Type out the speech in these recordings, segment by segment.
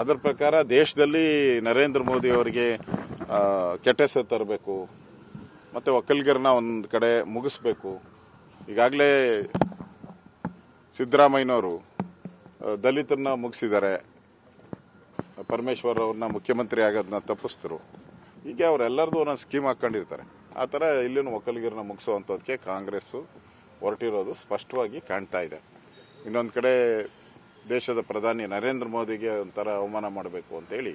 ಅದರ ಪ್ರಕಾರ ದೇಶದಲ್ಲಿ ನರೇಂದ್ರ ಮೋದಿ ಅವರಿಗೆ ಕೆಟ್ಟ ಹೆಸರು ತರಬೇಕು, ಮತ್ತು ಒಕ್ಕಲಿಗರನ್ನ ಒಂದು ಕಡೆ ಮುಗಿಸ್ಬೇಕು. ಈಗಾಗಲೇ ಸಿದ್ದರಾಮಯ್ಯನವರು ದಲಿತರನ್ನ ಮುಗಿಸಿದ್ದಾರೆ. ಪರಮೇಶ್ವರ್ ಅವ್ರನ್ನ ಮುಖ್ಯಮಂತ್ರಿ ಆಗೋದನ್ನ ತಪ್ಪಿಸ್ತರು. ಹೀಗೆ ಅವರೆಲ್ಲರದು ಒಂದೊಂದು ಸ್ಕೀಮ್ ಹಾಕೊಂಡಿರ್ತಾರೆ ಆ ಥರ ಇಲ್ಲಿನ ಒಕ್ಕಲಿಗರನ್ನ ಮುಗಿಸುವಂಥದ್ದಕ್ಕೆ ಕಾಂಗ್ರೆಸ್ಸು ಹೊರಟಿರೋದು ಸ್ಪಷ್ಟವಾಗಿ ಕಾಣ್ತಾ ಇದೆ. ಇನ್ನೊಂದು ಕಡೆ ದೇಶದ ಪ್ರಧಾನಿ ನರೇಂದ್ರ ಮೋದಿಗೆ ಒಂಥರ ಅವಮಾನ ಮಾಡಬೇಕು ಅಂತೇಳಿ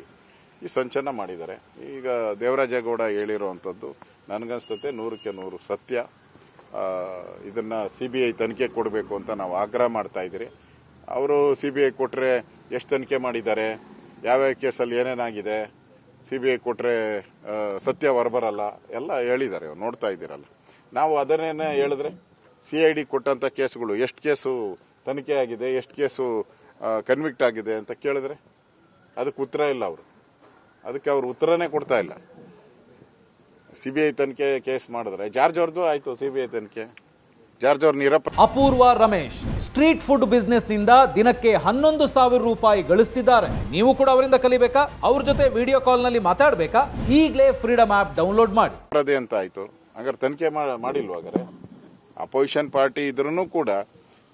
ಈ ಸಂಚನ ಮಾಡಿದ್ದಾರೆ. ಈಗ ದೇವರಾಜೇಗೌಡ ಹೇಳಿರುವಂಥದ್ದು, ನನಗನ್ಸ್ತತೆ ನೂರಕ್ಕೆ ನೂರು ಸತ್ಯ. ಇದನ್ನು ಸಿ ಬಿ ಐ ತನಿಖೆ ಕೊಡಬೇಕು ಅಂತ ನಾವು ಆಗ್ರಹ ಮಾಡ್ತಾ ಅವರು ಸಿ ಬಿ ಐ ಕೊಟ್ಟರೆ ಎಷ್ಟು ತನಿಖೆ ಮಾಡಿದ್ದಾರೆ ಯಾವ್ಯಾವ ಕೇಸಲ್ಲಿ ಏನೇನಾಗಿದೆ ಸಿ ಬಿ ಐ ಕೊಟ್ಟರೆ ಸತ್ಯ ಹೊರಬರಲ್ಲ, ಎಲ್ಲ ಹೇಳಿದ್ದಾರೆ ನೋಡ್ತಾ ಇದ್ದೀರಲ್ಲ. ನಾವು ಅದನ್ನೇನೇ ಹೇಳಿದ್ರೆ, ಸಿ ಐ ಡಿ ಕೊಟ್ಟಂಥ ಕೇಸುಗಳು, ಎಷ್ಟು ಕೇಸು ತನಿಖೆ ಆಗಿದೆ ಎಷ್ಟು ಕೇಸು ಕನ್ವಿಕ್ಟ್ ಆಗಿದೆ ಅಂತ ಕೇಳಿದ್ರೆ ಅದಕ್ಕೆ ಉತ್ತರ ಇಲ್ಲ ಅವರು. ಅದಕ್ಕೆ ಅವರು ಉತ್ತರನೇ ಕೊಡ್ತಾ ಇಲ್ಲ. ಸಿ ಬಿ ಐ ತನಿಖೆ ಕೇಸ್ ಮಾಡಿದ್ರೆ ಜಾರ್ಜ್ ಅವ್ರದ್ದು ಆಯಿತು ಸಿ ಬಿ ಐ ತನಿಖೆ. ಜಾರ್ಜ್ ಅವ್ರ ನೀರಪ್ಪ ಅಪೂರ್ವ ರಮೇಶ್ ಸ್ಟ್ರೀಟ್ ಫುಡ್ ಬಿಸ್ನೆಸ್ನಿಂದ ದಿನಕ್ಕೆ ಹನ್ನೊಂದು ಸಾವಿರ ರೂಪಾಯಿ ಗಳಿಸ್ತಿದ್ದಾರೆ. ನೀವು ಕೂಡ ಅವರಿಂದ ಕಲಿಬೇಕಾ? ಅವ್ರ ಜೊತೆ ವಿಡಿಯೋ ಕಾಲ್ನಲ್ಲಿ ಮಾತಾಡಬೇಕಾ? ಈಗಲೇ ಫ್ರೀಡಮ್ ಆಪ್ ಡೌನ್ಲೋಡ್ ಮಾಡಿ. ಮಾಡೋದೇ ಅಂತ ಆಯ್ತು. ಹಂಗಾರೆ ತನಿಖೆ ಮಾ- ಮಾಡಿಲ್ವ ಹಾಗಾರೆ? ಅಪೋಸಿಷನ್ ಪಾರ್ಟಿ ಇದ್ರೂ ಕೂಡ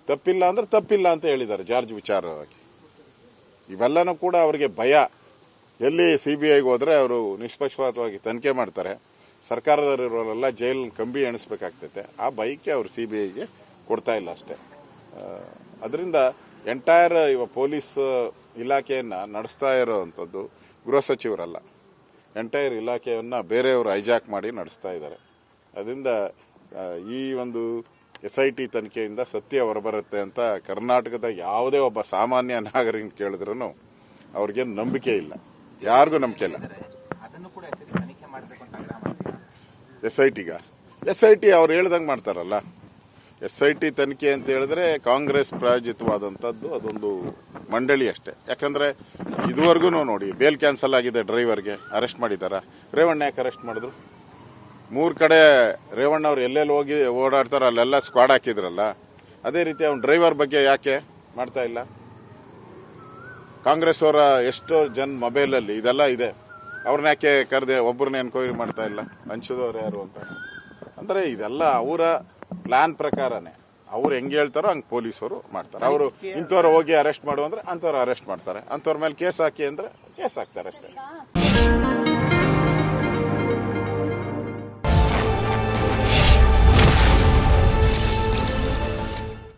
ತಪ್ಪಿಲ್ಲ ಅಂದ್ರೆ ತಪ್ಪಿಲ್ಲ ಅಂತ ಹೇಳಿದ್ದಾರೆ ಜಾರ್ಜ್ ವಿಚಾರವಾಗಿ. ಇವೆಲ್ಲನೂ ಕೂಡ ಅವರಿಗೆ ಭಯ. ಎಲ್ಲಿ ಸಿ ಬಿ ಐಗೆ ಹೋದ್ರೆ ಅವರು ನಿಷ್ಪಕ್ಷಪಾತವಾಗಿ ತನಿಖೆ ಮಾಡ್ತಾರೆ. ಸರ್ಕಾರದಲ್ಲಿರೋರೆಲ್ಲ ಜೈಲ್ ಕಂಬಿ ಎಣಿಸ್ಬೇಕಾಗ್ತೈತೆ. ಆ ಭಯಕ್ಕೆ ಅವರು ಸಿ ಬಿ ಐಗೆ ಕೊಡ್ತಾ ಇಲ್ಲ ಅಷ್ಟೇ. ಅದರಿಂದ ಎಂಟೈರ್ ಇವ ಪೊಲೀಸ್ ಇಲಾಖೆಯನ್ನ ನಡೆಸ್ತಾ ಇರೋವಂಥದ್ದು ಗೃಹ ಸಚಿವರಲ್ಲ. ಎಂಟೈರ್ ಇಲಾಖೆಯನ್ನ ಬೇರೆಯವರು ಹೈಜಾಕ್ ಮಾಡಿ ನಡೆಸ್ತಾ ಇದ್ದಾರೆ. ಅದರಿಂದ ಈ ಒಂದು ಎಸ್ ಐ ಟಿ ತನಿಖೆಯಿಂದ ಸತ್ಯ ಹೊರಬರುತ್ತೆ ಅಂತ ಕರ್ನಾಟಕದ ಯಾವುದೇ ಒಬ್ಬ ಸಾಮಾನ್ಯ ನಾಗರಿಕ ಕೇಳಿದ್ರು ಅವ್ರಿಗೆ ನಂಬಿಕೆ ಇಲ್ಲ. ಯಾರಿಗೂ ನಂಬಿಕೆ ಇಲ್ಲ. ಎಸ್ ಐ ಟಿಗ ಎಸ್ ಐ ಟಿ ಅವ್ರು ಹೇಳ್ದಂಗೆ ಮಾಡ್ತಾರಲ್ಲ. ಎಸ್ ಐ ಟಿ ತನಿಖೆ ಅಂತ ಹೇಳಿದ್ರೆ ಕಾಂಗ್ರೆಸ್ ಪ್ರಾಯೋಜಿತವಾದಂಥದ್ದು ಅದೊಂದು ಮಂಡಳಿ ಅಷ್ಟೇ. ಯಾಕಂದ್ರೆ ಇದುವರೆಗೂ ನೋಡಿ ಬೇಲ್ ಕ್ಯಾನ್ಸಲ್ ಆಗಿದೆ ಡ್ರೈವರ್ಗೆ ಅರೆಸ್ಟ್ ಮಾಡಿದಾರ ರೇವಣ್ಣ ಯಾಕೆ ಅರೆಸ್ಟ್ ಮಾಡಿದ್ರು? ಮೂರು ಕಡೆ ರೇವಣ್ಣ ಅವ್ರು ಎಲ್ಲೆಲ್ಲಿ ಹೋಗಿ ಓಡಾಡ್ತಾರೋ ಅಲ್ಲೆಲ್ಲ ಸ್ಕ್ವಾಡ್ ಹಾಕಿದ್ರಲ್ಲ, ಅದೇ ರೀತಿ ಅವ್ನ ಡ್ರೈವರ್ ಬಗ್ಗೆ ಯಾಕೆ ಮಾಡ್ತಾ ಇಲ್ಲ? ಕಾಂಗ್ರೆಸ್ ಅವರ ಎಷ್ಟೋ ಜನ ಮೊಬೈಲಲ್ಲಿ ಇದೆಲ್ಲ ಇದೆ. ಅವ್ರನ್ನ ಯಾಕೆ ಕರೆದೆ? ಒಬ್ಬರನ್ನ ಎನ್ಕ್ವೈರಿ ಮಾಡ್ತಾ ಇಲ್ಲ? ಹಂಚಿದವ್ರು ಯಾರು ಅಂತ. ಅಂದ್ರೆ ಇದೆಲ್ಲ ಅವರ ಪ್ಲ್ಯಾನ್ ಪ್ರಕಾರನೇ. ಅವ್ರು ಹೆಂಗೆ ಹೇಳ್ತಾರೋ ಹಂಗೆ ಪೊಲೀಸರು ಮಾಡ್ತಾರೆ. ಅವರು ಇಂಥವ್ರು ಹೋಗಿ ಅರೆಸ್ಟ್ ಮಾಡು ಅಂದ್ರೆ ಅಂಥವ್ರು ಅರೆಸ್ಟ್ ಮಾಡ್ತಾರೆ. ಅಂಥವ್ರ ಮೇಲೆ ಕೇಸ್ ಹಾಕಿ ಅಂದ್ರೆ ಕೇಸ್ ಹಾಕ್ತಾರೆ ಅಷ್ಟೇ.